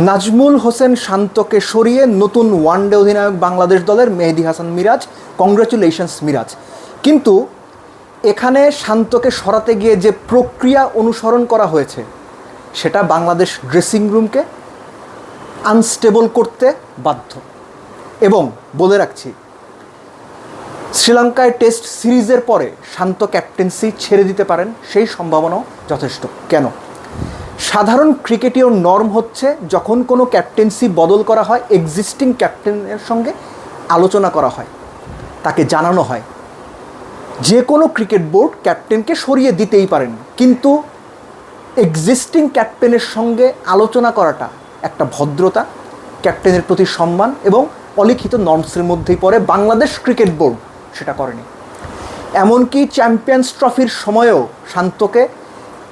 নাজমুল হোসেন শান্তকে সরিয়ে নতুন ওয়ানডে অধিনায়ক বাংলাদেশ দলের মেহেদি হাসান মিরাজ কংগ্রেচুলেশনস মিরাজ। কিন্তু এখানে শান্তকে সরাতে গিয়ে যে প্রক্রিয়া অনুসরণ করা হয়েছে, সেটা বাংলাদেশ ড্রেসিং রুমকে আনস্টেবল করতে বাধ্য। এবং বলে রাখছি, শ্রীলঙ্কায় টেস্ট সিরিজের পরে শান্ত ক্যাপ্টেন্সি ছেড়ে দিতে পারেন, সেই সম্ভাবনাও যথেষ্ট। কেন? সাধারণ ক্রিকেটীয় নর্ম হচ্ছে যখন কোনো ক্যাপ্টেন্সি বদল করা হয় এক্সিস্টিং ক্যাপ্টেনের সঙ্গে আলোচনা করা হয়, তাকে জানানো হয়। যে কোনো ক্রিকেট বোর্ড ক্যাপ্টেনকে সরিয়ে দিতেই পারেন, কিন্তু এক্সিস্টিং ক্যাপ্টেনের সঙ্গে আলোচনা করাটা একটা ভদ্রতা, ক্যাপ্টেনের প্রতি সম্মান এবং অলিখিত নর্মসের মধ্যেই পড়ে বাংলাদেশ ক্রিকেট বোর্ড সেটা করেনি। এমনকি চ্যাম্পিয়ন্স ট্রফির সময়েও শান্তকে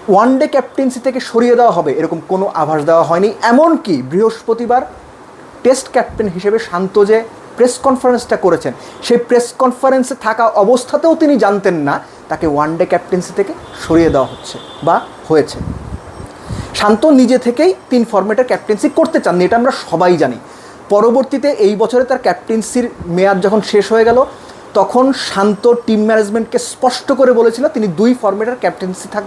ওয়ানডে ক্যাপ্টেন্সি থেকে সরিয়ে দেওয়া হবে, এরকম কোনো আভাস দেওয়া হয়নি। এমনকি বৃহস্পতিবার টেস্ট ক্যাপ্টেন হিসেবে শান্ত যে প্রেস কনফারেন্সটা করেছেন, সেই প্রেস কনফারেন্সে থাকা অবস্থাতেও তিনি জানতেন না, তাকে ওয়ান ডে ক্যাপ্টেন্সি থেকে সরিয়ে দেওয়া হচ্ছে বা হয়েছে। শান্ত নিজে থেকেই তিন ফরম্যাটের ক্যাপ্টেন্সি করতে চাননি, এটা আমরা সবাই জানি। পরবর্তীতে এই বছরে তার ক্যাপ্টেন্সির মেয়াদ যখন শেষ হয়ে গেল তখন শান্ত টিম ম্যানেজমেন্টকে স্পষ্ট করে বলেছিল, তিনি দুই ফরম্যাটের ক্যাপ্টেন্সি থাক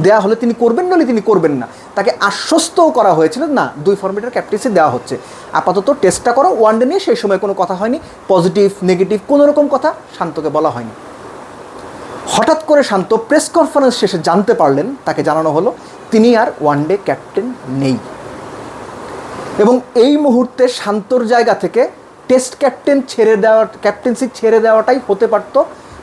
দেওয়া হলে তিনি করবেন, নাহলে তিনি করবেন না। তাকে আশ্বস্তও করা হয়েছিল, না, দুই ফরম্যাটের ক্যাপ্টেন্সি দেওয়া হচ্ছে। আপাতত টেস্টটা করো ওয়ানডে নিয়ে সেই সময় কোনো কথা হয়নি। পজিটিভ নেগেটিভ কোনো রকম কথা শান্তকে বলা হয়নি। হঠাৎ করে শান্ত প্রেস কনফারেন্স শেষে জানতে পারলেন, তাকে জানানো হলো, তিনি আর ওয়ানডে ক্যাপ্টেন নেই। এবং এই মুহূর্তে শান্তর জায়গা থেকে টেস্ট ক্যাপ্টেন ছেড়ে দেওয়া, ক্যাপ্টেন্সি ছেড়ে দেওয়াটাই হতে পারতো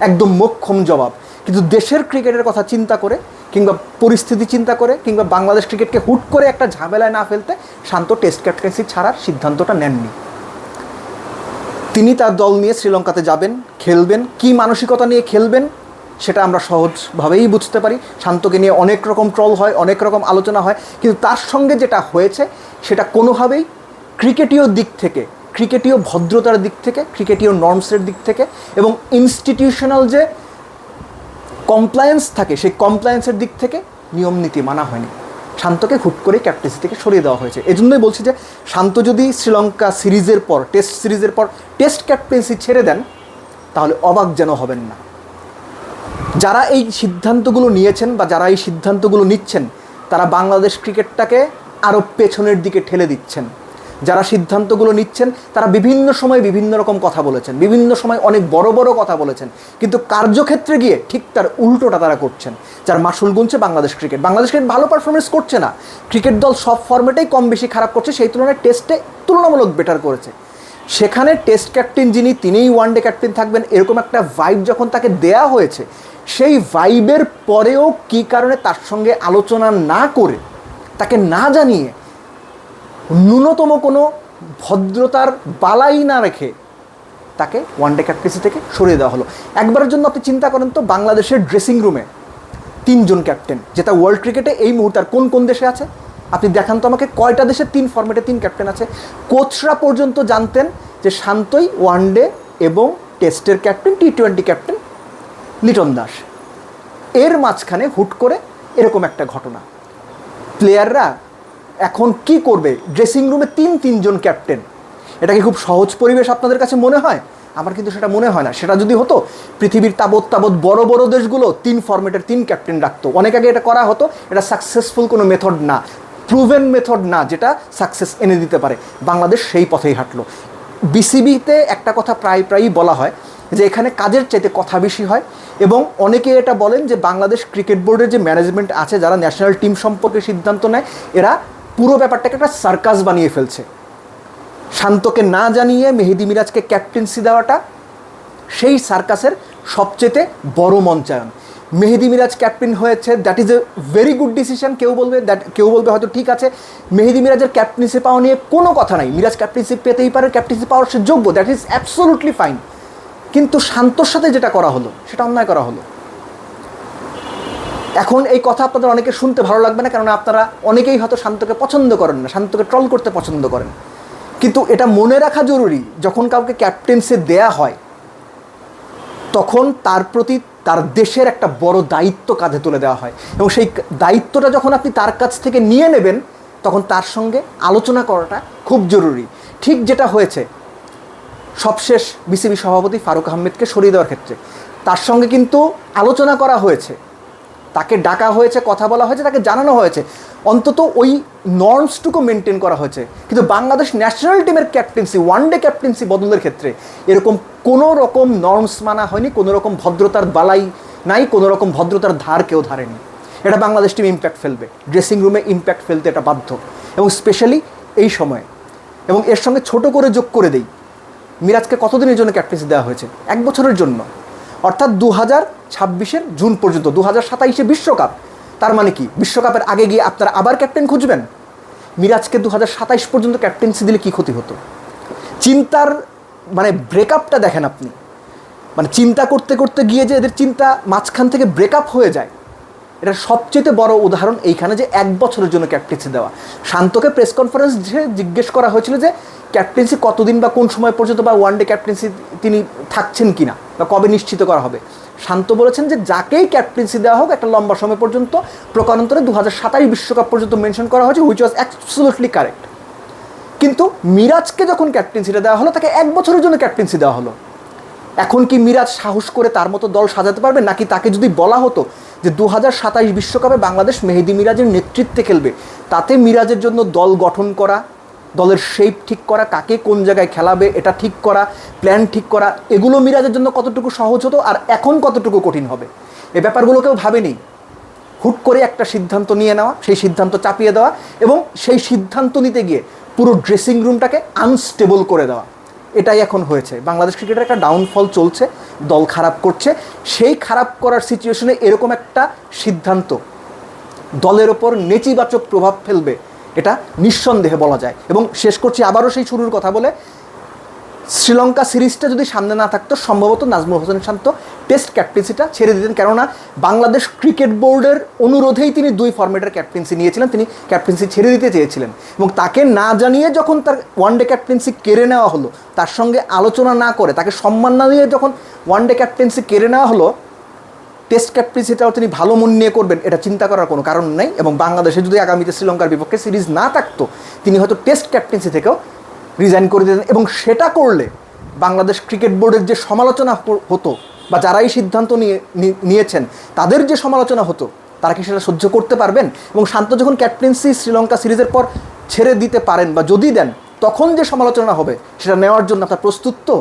একদম মোক্ষম জবাব। কিন্তু দেশের ক্রিকেটের কথা চিন্তা করে কিংবা পরিস্থিতি চিন্তা করে কিংবা বাংলাদেশ ক্রিকেটকে হুট করে একটা ঝামেলায় না ফেলতে শান্ত টেস্ট ক্যাপ্টেন্সি ছাড়ার সিদ্ধান্তটা নেননি। তিনি তার দল নিয়ে শ্রীলঙ্কাতে যাবেন, খেলবেন, কি মানসিকতা নিয়ে খেলবেন সেটা আমরা সহজভাবেই বুঝতে পারি। শান্তকে নিয়ে অনেক রকম ট্রল হয়, অনেক রকম আলোচনা হয়। কিন্তু তার সঙ্গে যেটা হয়েছে সেটা কোনোভাবেই ক্রিকেটীয় দিক থেকে ক্রিকেটীয় ভদ্রতার দিক থেকে, ক্রিকেটীয় নর্মসের দিক থেকে এবং ইনস্টিটিউশনাল যে কমপ্লায়েন্স থাকে, সেই কমপ্লায়েন্সের দিক থেকে নিয়ম নীতি মানা হয়নি। শান্তকে হুট করে ক্যাপ্টেন্সি থেকে সরিয়ে দেওয়া হয়েছে। এজন্যই বলছি যে, শান্ত যদি শ্রীলঙ্কা সিরিজের পর টেস্ট সিরিজের পর টেস্ট ক্যাপ্টেন্সি ছেড়ে দেন, তাহলে অবাক যেন হবেন না। যারা এই সিদ্ধান্তগুলো নিয়েছেন বা যারা এই সিদ্ধান্তগুলো নিচ্ছেন, তারা বাংলাদেশ ক্রিকেটটাকে আরও পেছনের দিকে ঠেলে দিচ্ছেন। যারা সিদ্ধান্তগুলো নিচ্ছেন, তারা বিভিন্ন সময় বিভিন্ন রকম কথা বলেছেন, বিভিন্ন সময় অনেক বড় বড় কথা বলেছেন, কিন্তু কার্যক্ষেত্রে গিয়ে ঠিক তার উল্টোটা তারা করছেন, যার মাসুল গুনছে বাংলাদেশ ক্রিকেট। বাংলাদেশ ক্রিকেট ভালো পারফরমেন্স করছে না। ক্রিকেট দল সব ফর্মেটেই কম বেশি খারাপ করছে, সেই তুলনায় টেস্টে তুলনামূলক বেটার করেছে। সেখানে টেস্ট ক্যাপ্টেন যিনি, তিনিই ওয়ানডে ক্যাপ্টেন থাকবেন, এরকম একটা ভাইব যখন তাকে দেয়া হয়েছে, সেই ভাইবের পরেও কী কারণে তার সঙ্গে আলোচনা না করে, তাকে না জানিয়ে ন্যূনতম কোনো ভদ্রতার বালাই না রেখে তাকে ওয়ানডে ক্যাপ্টেন্সি থেকে সরিয়ে দেওয়া হলো। একবারের জন্য আপনি চিন্তা করেন তো, বাংলাদেশের ড্রেসিং রুমে তিনজন ক্যাপ্টেন যেটা ওয়ার্ল্ড ক্রিকেটে এই মুহূর্তে আর কোন কোন দেশে আছে? আপনি দেখান তো আমাকে কয়টা দেশে তিন ফর্মেটে তিন ক্যাপ্টেন আছে। কোচরা পর্যন্ত জানতেন যে শান্তই ওয়ানডে এবং টেস্টের captain T twenty captain Liton Das. এর মাঝখানে হুট করে এরকম একটা ঘটনা। প্লেয়াররা এখন কি করবে? ড্রেসিং রুমে তিন, তিনজন ক্যাপ্টেন এটা কি খুব সহজ পরিবেশ আপনাদের কাছে মনে হয়? আমার কিন্তু সেটা মনে হয় না। সেটা যদি হতো, পৃথিবীর তাবৎ তাবৎ বড় বড় দেশগুলো তিন ফরম্যাটের তিন ক্যাপ্টেন রাখতো। অনেক আগে এটা করা হতো, এটা সাকসেসফুল কোনো মেথড না। প্রুভেন মেথড না, যেটা সাকসেস এনে দিতে পারে। বাংলাদেশ সেই পথেই হাঁটলো। বিসিবিতে একটা কথা প্রায় প্রায়ই বলা হয়, যে এখানে কাজের চাইতে কথা বেশি হয় এবং অনেকে এটা বলেন যে বাংলাদেশ ক্রিকেট বোর্ডের যে ম্যানেজমেন্ট আছে, যারা ন্যাশনাল টিম সম্পর্কে সিদ্ধান্ত নেয়, এরা পুরো ব্যাপারটাকে একটা সার্কাস বানিয়ে ফেলছে। শান্তকে না জানিয়ে মেহেদি মিরাজকে ক্যাপ্টেন্সি দেওয়াটা সেই সার্কাসের সবচেয়ে বড় মঞ্চায়ন। মেহেদি মিরাজ ক্যাপ্টেন হয়েছে that is a very good decision কেউ বলবে দ্যাট কেউ বলবে হয়তো ঠিক আছে, মেহেদি মিরাজের ক্যাপ্টেন্সি পাওয়া নিয়ে কোনো কথা নাই। মিরাজ ক্যাপ্টেন্সি পেতেই পারে, ক্যাপ্টেন্সি পাওয়ার সে যোগ্য দ্যাট ইজ অ্যাবসোলুটলি ফাইন কিন্তু শান্তর সাথে যেটা করা হলো, সেটা অন্যায় করা হলো। এখন এই কথা আপনাদের অনেকে শুনতে ভালো লাগবে না কারণ আপনারা অনেকেই হয়তো শান্তকে পছন্দ করেন না, শান্তকে ট্রল করতে পছন্দ করেন। কিন্তু এটা মনে রাখা জরুরি, যখন কাউকে ক্যাপ্টেন্সি দেয়া হয়, তখন তার প্রতি তার দেশের একটা বড় দায়িত্ব কাঁধে তুলে দেওয়া হয়। এবং সেই দায়িত্বটা যখন আপনি তার কাছ থেকে নিয়ে নেবেন, তখন তার সঙ্গে আলোচনা করাটা খুব জরুরি। ঠিক যেটা হয়েছে, সবশেষ বিসিবি সভাপতি ফারুক আহমেদকে সরিয়ে দেওয়ার ক্ষেত্রে। তার সঙ্গে কিন্তু আলোচনা করা হয়েছে। তাকে ডাকা হয়েছে, কথা বলা হয়েছে, তাকে জানানো হয়েছে। অন্তত ওই নর্মসটুকু মেনটেন করা হয়েছে। কিন্তু বাংলাদেশ ন্যাশনাল টিমের ক্যাপ্টেন্সি ওয়ান ডে ক্যাপ্টেন্সি বদলের ক্ষেত্রে এরকম কোনো রকম নর্মস মানা হয়নি, কোনো রকম ভদ্রতার বালাই নাই, কোনো রকম ভদ্রতার ধার কেউ ধারেনি। এটা বাংলাদেশ টিম ইম্প্যাক্ট ফেলবে। ড্রেসিং রুমে ইম্প্যাক্ট ফেলতে এটা বাধ্য। এবং স্পেশালি এই সময়ে। এবং এর সঙ্গে ছোট করে যোগ করে দেই। মিরাজকে কতদিনের জন্য ক্যাপ্টেন্সি দেওয়া হয়েছে? এক বছরের জন্য। অর্থাৎ দু হাজার ছাব্বিশের জুন পর্যন্ত দু হাজার সাতাইশে বিশ্বকাপ। তার মানে কি? বিশ্বকাপের আগে গিয়ে আপনারা আবার ক্যাপ্টেন খুঁজবেন? মিরাজকে দু হাজার সাতাইশ পর্যন্ত ক্যাপ্টেন্সি দিলে কী ক্ষতি হতো? চিন্তার মানে ব্রেকআপটা দেখেন আপনি। মানে চিন্তা করতে করতে গিয়ে যে এদের চিন্তা মাঝখান থেকে ব্রেকআপ হয়ে যায় এটা সবচেয়ে বড় উদাহরণ এইখানে যে এক বছরের জন্য ক্যাপ্টেন্সি দেওয়া। শান্তকে প্রেস কনফারেন্স জিজ্ঞেস করা হয়েছিল যে ক্যাপ্টেন্সি কতদিন বা কোন সময় পর্যন্ত বা ওয়ান ডে ক্যাপ্টেন্সি তিনি থাকছেন কিনা বা কবে নিশ্চিত করা হবে? শান্ত বলেছেন যে যাকেই ক্যাপ্টেন্সি দেওয়া হোক একটা লম্বা সময় পর্যন্ত, প্রকারান্তরে দু হাজার সাতাশ বিশ্বকাপ পর্যন্ত মেনশন করা হয়েছে হুইচ ওয়াজ অ্যাবসলুটলি কারেক্ট কিন্তু মিরাজকে যখন ক্যাপ্টেন্সিটা দেওয়া হলো, তাকে এক বছরের জন্য ক্যাপ্টেন্সি দেওয়া হলো। এখন কি মিরাজ সাহস করে তার মতো দল সাজাতে পারবে? নাকি তাকে যদি বলা হতো যে দু হাজার সাতাইশ বিশ্বকাপে বাংলাদেশ মেহেদি মিরাজের নেতৃত্বে খেলবে, তাতে মিরাজের জন্য দল গঠন করা দলের শেপ ঠিক করা, কাকে কোন জায়গায় খেলাবে, এটা ঠিক করা প্ল্যান ঠিক করা, এগুলো মিরাজের জন্য কতটুকু সহজ হতো আর এখন কতটুকু কঠিন হবে? এ ব্যাপারগুলো কেউ ভাবেনি। হুট করে একটা সিদ্ধান্ত নিয়ে নেওয়া, সেই সিদ্ধান্ত চাপিয়ে দেওয়া এবং সেই সিদ্ধান্ত নিতে গিয়ে পুরো ড্রেসিং রুমটাকে আনস্টেবল করে দেওয়া। এটাই এখন হয়েছে। বাংলাদেশ ক্রিকেটের একটা ডাউনফল চলছে, দল খারাপ করছে। সেই খারাপ করার সিচুয়েশনে এরকম একটা সিদ্ধান্ত দলের ওপর নেতিবাচক প্রভাব ফেলবে এটা নিঃসন্দেহে বলা যায়। এবং শেষ করছি আবারও সেই শুরুর কথা বলে, শ্রীলঙ্কা সিরিজটা যদি সামনে না থাকতো, সম্ভবত নাজমুল হোসেন শান্ত টেস্ট ক্যাপ্টেন্সিটা ছেড়ে দিতেন। কেননা, বাংলাদেশ ক্রিকেট বোর্ডের অনুরোধেই তিনি দুই ফরম্যাটের ক্যাপ্টেন্সি নিয়েছিলেন। তিনি ক্যাপ্টেন্সি ছেড়ে দিতে চেয়েছিলেন। এবং তাকে না জানিয়ে যখন তার ওয়ান ডে ক্যাপ্টেন্সি কেড়ে নেওয়া হলো, তার সঙ্গে আলোচনা না করে, তাকে সম্মান না দিয়ে যখন ওয়ান ডে ক্যাপ্টেন্সি কেড়ে নেওয়া হলো টেস্ট ক্যাপ্টেন্সিটাও তিনি ভালো মন নিয়ে করবেন, এটা চিন্তা করার কোনো কারণ নেই। এবং বাংলাদেশে যদি আগামীতে শ্রীলঙ্কার বিপক্ষে সিরিজ না থাকতো, তিনি হয়তো টেস্ট ক্যাপ্টেন্সি থেকেও রিজাইন করে দিতেন। এবং সেটা করলে বাংলাদেশ ক্রিকেট বোর্ডের যে সমালোচনা হতো, বা যারা এই সিদ্ধান্ত নিয়ে নিয়েছেন, তাদের যে সমালোচনা হতো, তারা কি সেটা সহ্য করতে পারবেন? এবং শান্ত যখন ক্যাপ্টেন্সি শ্রীলঙ্কা সিরিজের পর ছেড়ে দিতে পারেন বা যদি দেন, তখন যে সমালোচনা হবে, সেটা নেওয়ার জন্য আপনার প্রস্তুত তো?